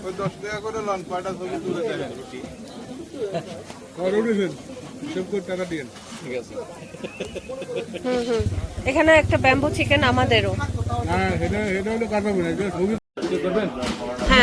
ওই দশ টাকা করে লন ছবি তুলে দেবেন এখানে একটা ব্যাম্বু চিকেন আমাদেরও। না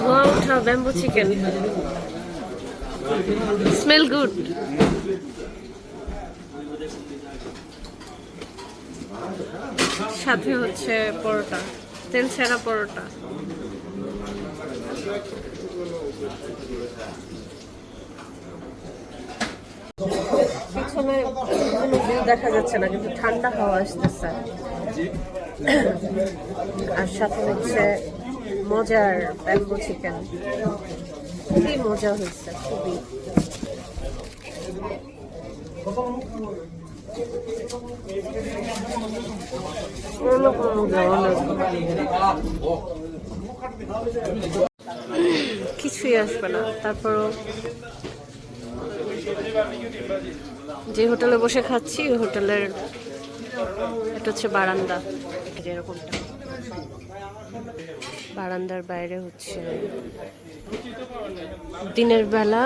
ধোয়া ওঠা ব্যাম্বো চিকেন স্মেল গুড সাথে হচ্ছে পরোটা, তেল ছাড়া পরোটা। পিছনে দেখা যাচ্ছে না, কিন্তু ঠান্ডা হাওয়া আসতেছে। আর সাথে হচ্ছে মজার ব্যাম্বো চিকেন খুবই মজা হয়েছে, খুবই। কিছুই আসবে না। তারপরও যে হোটেলে বসে খাচ্ছি, হোটেলের এটা হচ্ছে বারান্দা। যেরকমটা বারান্দার বাইরে হচ্ছে দিনের বেলা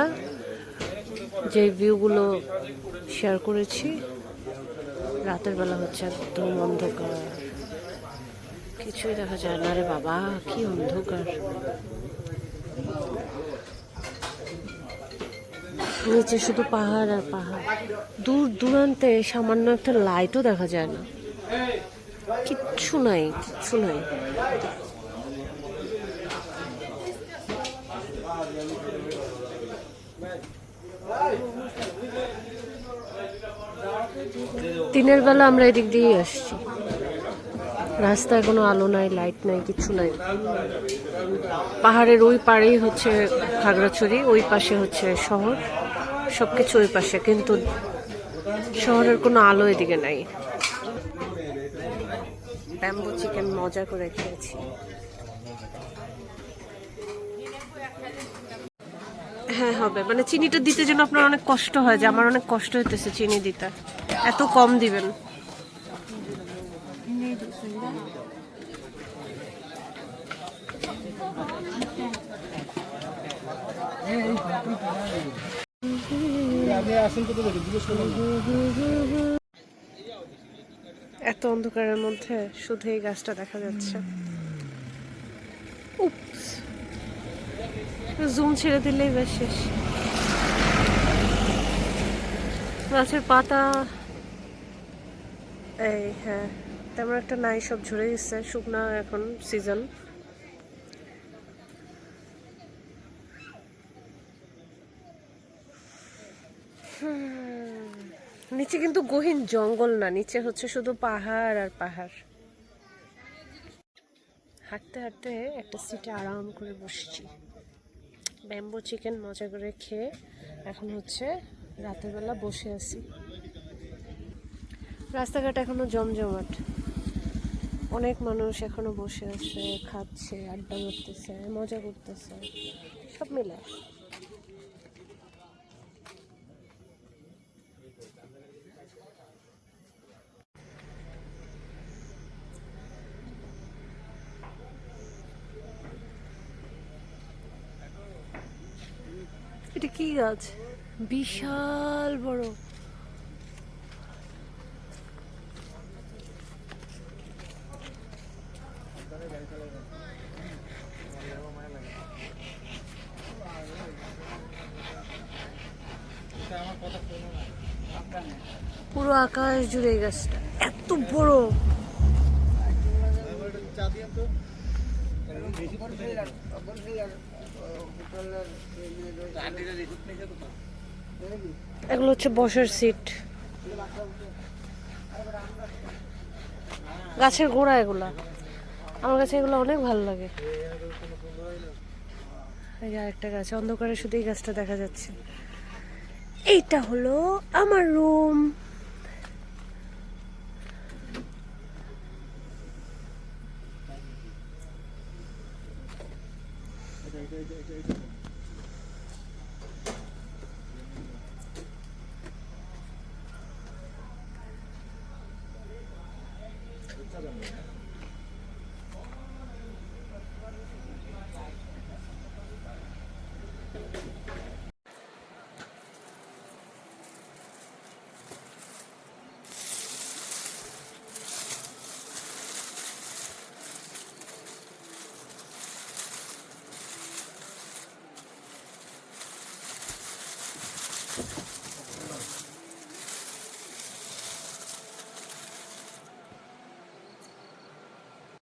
যে ভিউগুলো শেয়ার করেছি, রাতের বেলা হচ্ছে একদম অন্ধকার। কিছুই দেখা যায় না। রে বাবা, কি অন্ধকার। নিচে শুধু পাহাড় আর পাহাড়। দূর দূরান্তে সামান্য একটা লাইটও দেখা যায় না। কিচ্ছু নাই কিচ্ছু নাই। দিনের বেলা আমরা এদিক দিয়েই আসছি। রাস্তায় কোনো আলো নাই লাইট নাই কিছু নাই। পাহাড়ের ওই পাড়েই হচ্ছে খাগড়াছড়ি, ওই পাশে হচ্ছে শহর। সব কিছু ওই পাশে, কিন্তু শহরের কোনো আলো এদিকে নাই। ব্যাম্বু চিকেন মজা করে খেয়েছি। হ্যাঁ হবে। মানে চিনিটা দিতে যেন আপনার অনেক কষ্ট হয়, যে আমার অনেক কষ্ট হইতেছে চিনি দিতে। এত কম দিবেন। এত অন্ধকারের মধ্যে শুধু এই গাছটা দেখা যাচ্ছে। জুম ছেড়ে দিলেই বেশ শেষ। গাছের পাতা। এই হ্যাঁ তেমন একটা নাই, সব ঝরে গেছে। শুকনা এখন সিজন নিচে কিন্তু গহীন জঙ্গল না, নিচে হচ্ছে শুধু পাহাড় আর পাহাড়। হাঁটতে হাঁটতে একটা সিটে আরাম করে বসছি। ব্যাম্বো চিকেন মজা করে খেয়ে এখন হচ্ছে রাতের বেলা বসে আছি। রাস্তাঘাট এখনও জমজমাট। অনেক মানুষ এখনও বসে আছে, খাচ্ছে, আড্ডা মারতেছে, মজা করতেছে, সব মিলে। এটা কি গাছ? বিশাল বড়। পুরো আকাশ জুড়ে গাছটা। এত বড়। এগুলো হচ্ছে বসার সিট গাছের গোড়া এগুলা। আমার কাছে এগুলো অনেক ভালো লাগে। এই আরেকটা গাছ, অন্ধকারে শুধু এই গাছটা দেখা যাচ্ছে। এইটা হলো আমার রুম 못 찾았네.